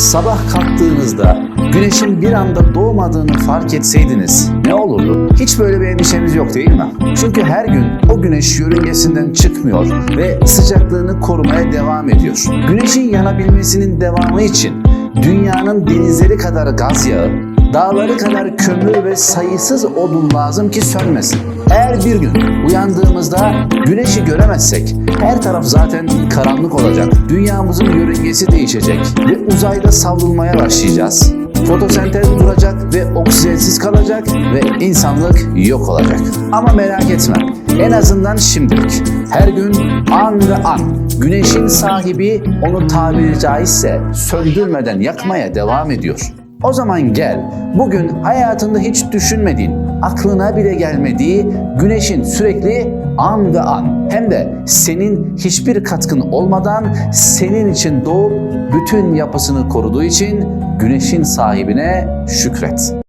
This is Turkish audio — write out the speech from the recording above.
Sabah kalktığınızda güneşin bir anda doğmadığını fark etseydiniz ne olurdu? Hiç böyle bir endişeniz yok değil mi? Çünkü her gün o güneş yörüngesinden çıkmıyor ve sıcaklığını korumaya devam ediyor. Güneşin yanabilmesinin devamı için dünyanın denizleri kadar gaz yağı, dağları kadar kömür ve sayısız odun lazım ki sönmesin. Eğer bir gün uyandığımızda güneşi göremezsek her taraf zaten karanlık olacak. Dünyamızın yörüngesi değişecek ve uzayda savrulmaya başlayacağız. Fotosentez duracak ve oksijensiz kalacak ve insanlık yok olacak. Ama merak etme. En azından şimdilik. Her gün an ve an güneşin sahibi onu tabiri caizse söndürmeden yakmaya devam ediyor. O zaman gel bugün hayatında hiç düşünmediğin, aklına bile gelmediği güneşin sürekli an ve an hem de senin hiçbir katkın olmadan senin için doğup bütün yapısını koruduğu için güneşin sahibine şükret.